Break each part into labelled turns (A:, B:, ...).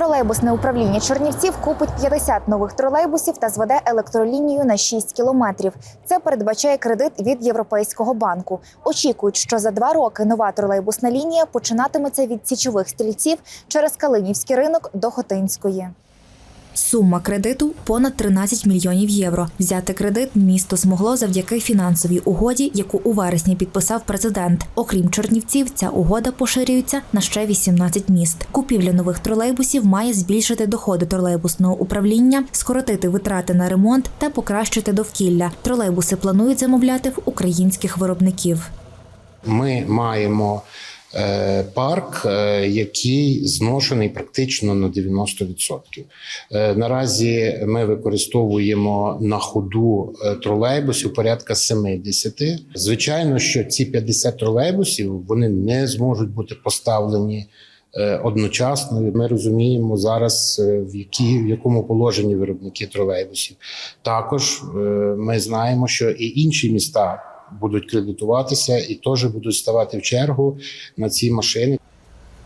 A: Тролейбусне управління Чернівців купить 50 нових тролейбусів та зведе електролінію на 6 кілометрів. Це передбачає кредит від Європейського банку. Очікують, що за два роки нова тролейбусна лінія починатиметься від січових стрільців через Калинівський ринок до Хотинської. Сума кредиту понад 13 мільйонів євро. Взяти кредит місто змогло завдяки фінансовій угоді, яку у вересні підписав президент. Окрім Чернівців, ця угода поширюється на ще 18 міст. Купівля нових тролейбусів має збільшити доходи тролейбусного управління, скоротити витрати на ремонт та покращити довкілля. Тролейбуси планують замовляти в українських виробників.
B: Ми маємо парк, е, який зношений практично на 90%. Е, Наразі ми використовуємо на ходу е, тролейбусів порядка 70. Звичайно, що ці 50 тролейбусів вони не зможуть бути поставлені. е, Одночасно ми розуміємо зараз, е, в які в якому положенні виробники тролейбусів. Також е, ми знаємо, що і інші міста будуть кредитуватися і теж будуть ставати в чергу на ці машини.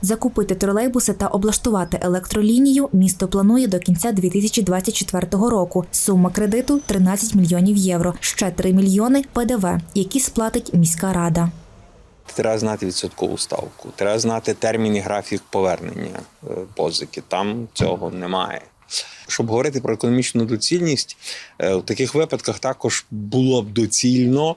A: Закупити тролейбуси та облаштувати електролінію місто планує до кінця 2024 року. Сума кредиту 13 мільйонів євро, ще 3 мільйони ПДВ, які сплатить міська рада.
C: Треба знати відсоткову ставку, треба знати термін і графік повернення е, позики. Там цього немає. Щоб говорити про економічну доцільність, е, в таких випадках також було б доцільно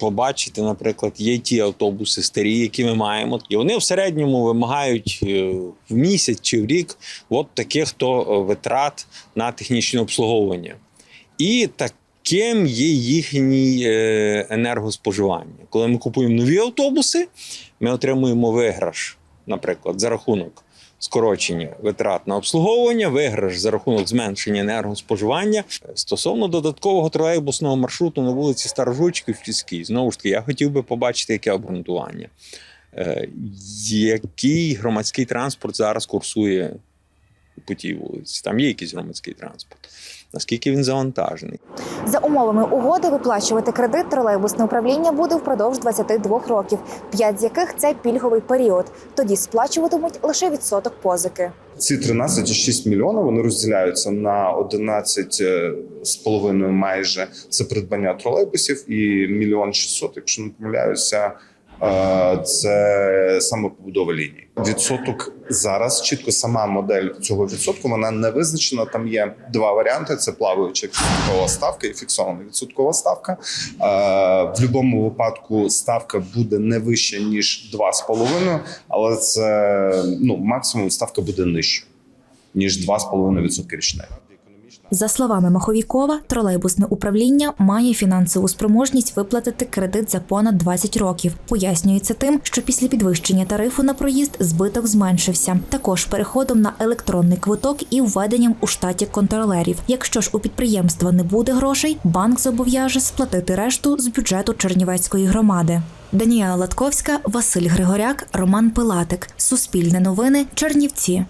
C: побачити, наприклад, є ті автобуси старі, які ми маємо, і вони в середньому вимагають е, в місяць чи в рік от таких то е, витрат на технічне обслуговування. І таким є їхнє е, енергоспоживання. Коли ми купуємо нові автобуси, ми отримуємо виграш, наприклад, за рахунок скорочення витрат на обслуговування, виграш за рахунок зменшення енергоспоживання. Стосовно додаткового тролейбусного маршруту на вулиці Старожучки в Тіській, знову ж таки, я хотів би побачити, яке обґрунтування. Е, Який громадський транспорт зараз курсує по тій вулиці? Там є якийсь громадський транспорт. Наскільки він завантажений?
A: За умовами угоди виплачувати кредит тролейбусне управління буде впродовж 22 років, 5 з яких це пільговий період. Тоді сплачуватимуть лише відсоток позики.
D: Ці 13,6 мільйона вони розділяються на 11 е, з половиною майже це придбання тролейбусів і мільйон 600, якщо не помиляюся, це саме побудова лінії. Відсоток зараз чітко сама модель цього відсотку вона не визначена. Там є два варіанти: це плаваюча відсоткова ставка і фіксована відсоткова ставка. В будь-якому випадку ставка буде не вища ніж 2,5, але це ну максимум ставка буде нижча ніж 2,5% річних.
A: За словами Маховікова, тролейбусне управління має фінансову спроможність виплатити кредит за понад 20 років. Пояснюється тим, що після підвищення тарифу на проїзд збиток зменшився. Також переходом на електронний квиток і введенням у штаті контролерів. Якщо ж у підприємства не буде грошей, банк зобов'яже сплатити решту з бюджету Чернівецької громади. Даніела Латковська, Василь Григоряк, Роман Пилатик. Суспільне новини. Чернівці.